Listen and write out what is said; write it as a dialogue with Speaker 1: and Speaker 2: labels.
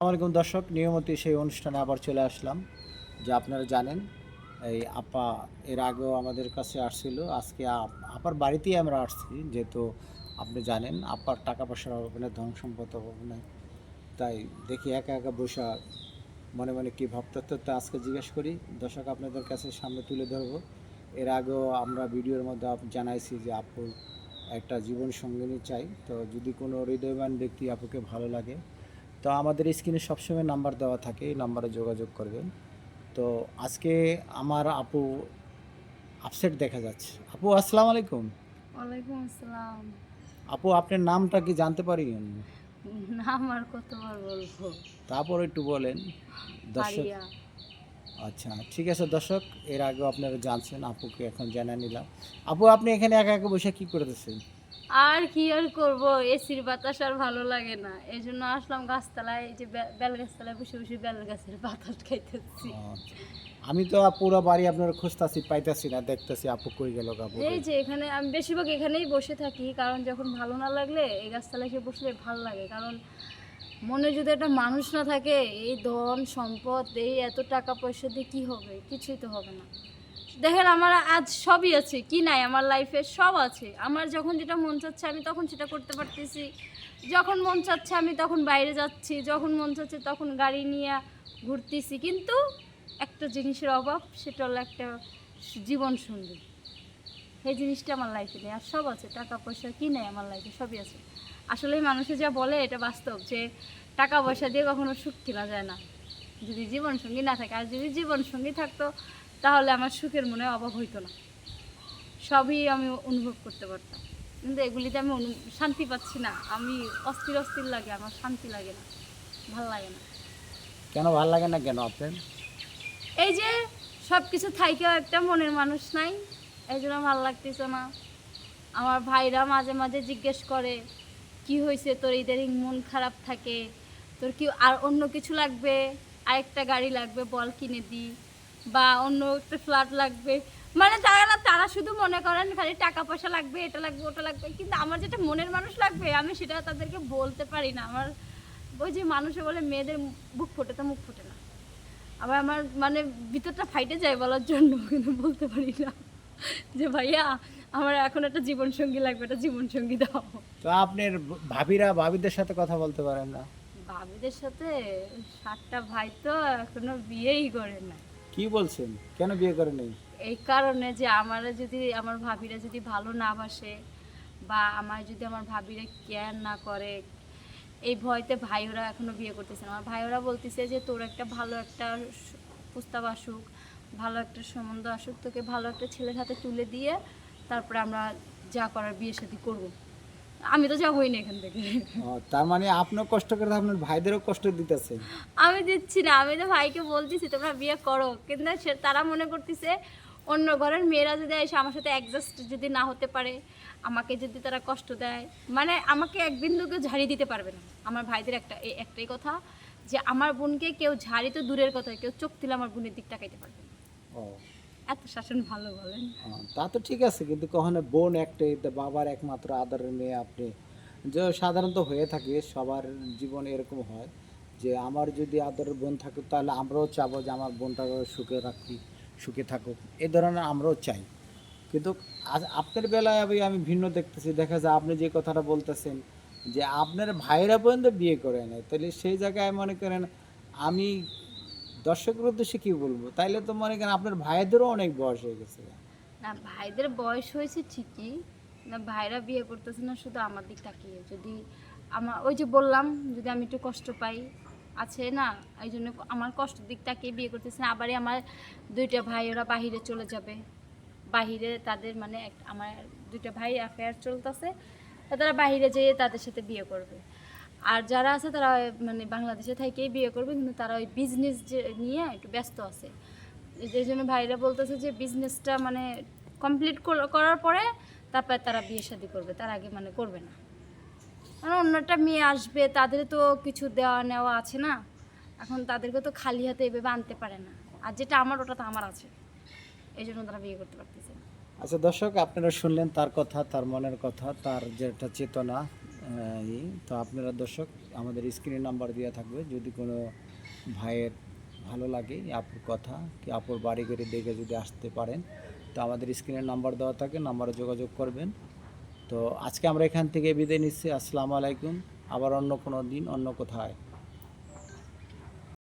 Speaker 1: আসসালামাইকুম দর্শক, নিয়মিত সেই অনুষ্ঠানে আবার চলে আসলাম। যে আপনারা জানেন, এই আপা এর আগেও আমাদের কাছে আসছিল, আজকে আপ- আপার বাড়িতেই আমরা আসছি, যেহেতু আপনি জানেন, আপার টাকা পয়সার অভাবে না, ধন সম্পদ অভাবে না। তাই দেখি একা একা বসা মনে মনে কী ভাবতে তো আজকে জিজ্ঞেস করি। দর্শক, আপনাদের কাছে সামনে তুলে ধরবো। এর আগেও আমরা ভিডিওর মধ্যে জানাইছি যে আপু একটা জীবন সঙ্গিনী চাই। তো যদি কোনো হৃদয়বান ব্যক্তি আপুকে ভালো লাগে তো আমাদের স্ক্রিনে সবসময় নাম্বার দেওয়া থাকে এই নাম্বারে যোগাযোগ করবেন। তো আজকে আমার আপু আপসেট দেখা যাচ্ছে। আপু আসসালামু আলাইকুম।
Speaker 2: ওয়ালাইকুম আসসালাম।
Speaker 1: আপু আপনার নামটা কি জানতে পারি?
Speaker 2: নাম আর কতবার বলব?
Speaker 1: তারপর একটু বলেন। দর্শক আচ্ছা ঠিক আছে দর্শক এর আগেও আপনারা জানছেন আপুকে এখন জানা নিলাম। আপু আপনি এখানে একা একা বসে কি করতেছেন?
Speaker 2: আর কি আর করব? এসির বাতাস আর ভালো লাগে না। এই জন্য আসলাম গাছতলায় এই যে বেল গাছতলায় বসে বসে বেল গাছের বাতাস খাইতেছি।
Speaker 1: আচ্ছা। আমি তো পুরো বাড়ি আপনার খুঁজতাছি পাইতাছি না দেখতেছি আপু কই গেল আপু
Speaker 2: এই যে এখানে আমি বেশিরভাগ এখানেই বসে থাকি কারণ যখন ভালো না লাগলে এই গাছতলায় এসে বসলে ভালো লাগে। কারণ মনে যদি একটা মানুষ না থাকে এই ধন সম্পদ এই এত টাকা পয়সা দিয়ে কী হবে? কিছুই তো হবে না। দেখেন আমার আজ সবই আছে, কি নাই, আমার লাইফে সব আছে। আমার যখন যেটা মন চাচ্ছে আমি তখন সেটা করতে পারতেছি। যখন মন চাচ্ছে আমি তখন বাইরে যাচ্ছি, যখন মন চাচ্ছে তখন গাড়ি নিয়ে ঘুরতেছি। কিন্তু একটা জিনিসের অভাব, সেটা হলো একটা জীবন সঙ্গী। সেই জিনিসটা আমার লাইফে নেই, আর সব আছে, টাকা পয়সা, কি নেই, আমার লাইফে সবই আছে। আসলে মানুষে যা বলে, এটা বাস্তব যে টাকা পয়সা দিয়ে কখনো সুখ কেনা যায় না। যদি জীবন সঙ্গী না থাকে, আর যদি জীবন সঙ্গী থাকতো তাহলে আমার সুখের মনে অভাব হইতো না। সবই আমি অনুভব করতে পারতাম। কিন্তু এগুলিতে আমি শান্তি পাচ্ছি না। আমি অস্থির অস্থির লাগে আমার শান্তি লাগে না। ভালো লাগে না।
Speaker 1: কেন ভালো লাগে না কেন আপনার?
Speaker 2: এই যে সব কিছু থাইকেও একটা মনের মানুষ নাই এই জন্য ভালো লাগতেছে না। আমার ভাইরা মাঝে মাঝে জিজ্ঞেস করে কি হয়েছে তোর ইদারিং মন খারাপ থাকে? তোর কি আর অন্য কিছু লাগবে? আরেকটা গাড়ি লাগবে বল কিনে দিই বা অন্য একটা ফ্ল্যাট লাগবে। মানে তারা না তারা শুধু মনে করেন খালি টাকা পয়সা লাগবে এটা লাগবে ওটা লাগবে কিন্তু আমার যেটা মনের মানুষ লাগবে আমি সেটা তাদেরকে বলতে পারি না। আমার ওই যে মানুষে বলে মেয়েদের বুক ফোটে তো মুখ ফোটে না। আবার আমার মানে ভিতরটা ফাইটে যায় বলার জন্য কিন্তু বলতে পারি না। যে ভাইয়া আমার এখন একটা জীবন সঙ্গী লাগবে একটা জীবন সঙ্গী দাও।
Speaker 1: তো আপনার ভাবিরা ভাবিদের সাথে কথা বলতে পারেন না?
Speaker 2: ভাবিদের সাথে সাতটা ভাই তো এখনও বিয়েই করে না
Speaker 1: কি বলছেন? কেন বিয়ে করে নেই?
Speaker 2: এই কারণে যে আমার যদি, আমার ভাবিরা যদি ভালো না বাসে বা আমার যদি আমার ভাবিরা কেয়ার না করে, এই ভয়তে ভাইওরা এখনও বিয়ে করতেছে না। আমার ভাইওরা বলতেছে যে, তোর একটা ভালো একটা প্রস্তাব আসুক, ভালো একটা সম্বন্ধ আসুক, তোকে ভালো একটা ছেলের হাতে তুলে দিয়ে তারপরে আমরা যা করার বিয়ে সাথে করব। আমি তো যাবোই না এখান থেকে।
Speaker 1: তার মানে আপনিও কষ্ট করে আপনার ভাইদেরও কষ্ট দিতেছে।
Speaker 2: আমি দিচ্ছি না আমি তো ভাইকে বলতেছি তোমরা বিয়ে করো। কিন্তু সে তারা মনে করতেছে অন্য ঘরের মেয়েরা যদি এসে আমার সাথে অ্যাডজাস্ট যদি না হতে পারে আমাকে যদি তারা কষ্ট দেয় মানে আমাকে এক বিন্দুকে ঝাড়িয়ে দিতে পারবে না। আমার ভাইদের একটা একটাই কথা যে আমার বোনকে কেউ ঝাড়ি তো দূরের কথা কেউ চোখ দিলে আমার বোনের দিক তাকাইতে পারবে না।
Speaker 1: ও
Speaker 2: এত শাসন ভালো বলেন।
Speaker 1: তা তো ঠিক আছে, কিন্তু কখনো বোন একটাই বাবার একমাত্র আদরের মেয়ে আপনি, যে সাধারণত হয়ে থাকে, সবার জীবনে এরকম হয় যে আমার যদি আদরের বোন থাকে, তাহলে আমরাও চাবো যে আমার বোনটাকে সুখে রাখি, সুখে থাকুক, এ ধরনের আমরাও চাই। কিন্তু আজ আপনার বেলায় আমি আমি ভিন্ন দেখতেছি, দেখা যায় আপনি যে কথাটা বলতেছেন যে আপনার ভাইরা পর্যন্ত বিয়ে করে নেয়, তাহলে সেই জায়গায় মনে করেন আমি দর্শকের উদ্দেশ্যে কি বলব? তাইলে তো মনে করেন আপনার ভাইদেরও অনেক বয়স হয়ে গেছে।
Speaker 2: না, ভাইদের বয়স হয়েছে ঠিকই। না, ভাইরা বিয়ে করতেছে না, শুধু আমার দিক তাকিয়ে। যদি আমার ওই যে বললাম, যদি আমি একটু কষ্ট পাই, আছে না? এই জন্য আমার কষ্টের দিক তাকিয়ে বিয়ে করতেছে না। আবারই আমার দুইটা ভাই, ওরা বাহিরে চলে যাবে। বাহিরে তাদের মানে আমার দুইটা ভাই অ্যাফেয়ার চলতেছে। তারা বাহিরে যেয়ে তাদের সাথে বিয়ে করবে। আর যারা আছে তারা মানে বাংলাদেশে থেকেই বিয়ে করবে, কিন্তু তারা ওই বিজনেস যে নিয়ে একটু ব্যস্ত আছে। এই জন্য ভাইরা বলতেছে যে বিজনেসটা মানে কমপ্লিট করার পরে তারপরে তারা বিয়ে শাদি করবে, তার আগে মানে করবে না। কারণ অন্যটা মেয়ে আসবে, তাদের তো কিছু দেওয়া নেওয়া আছে না। এখন তাদেরকে তো খালি হাতে এভাবে আনতে পারে না। আর যেটা আমার, ওটা তো আমার আছে। এই জন্য তারা বিয়ে করতে পারতেছে
Speaker 1: আচ্ছা দর্শক, আপনারা শুনলেন তার কথা, তার মনের কথা, তার যেটা চেতনা। তো আপনারা দর্শক, আমাদের স্ক্রিনে নাম্বার দেওয়া থাকবে। যদি কোনো ভাইয়ের ভালো লাগে আপুর কথা, কি আপুর বাড়ি করে দেখে যদি আসতে পারেন, তো আমাদের স্ক্রিনের নাম্বার দেওয়া থাকে নাম্বারে যোগাযোগ করবেন। তো আজকে আমরা এখান থেকে বিদায় নিচ্ছি। আসসালামু আলাইকুম। আবার অন্য কোনো দিন, অন্য কোথায়।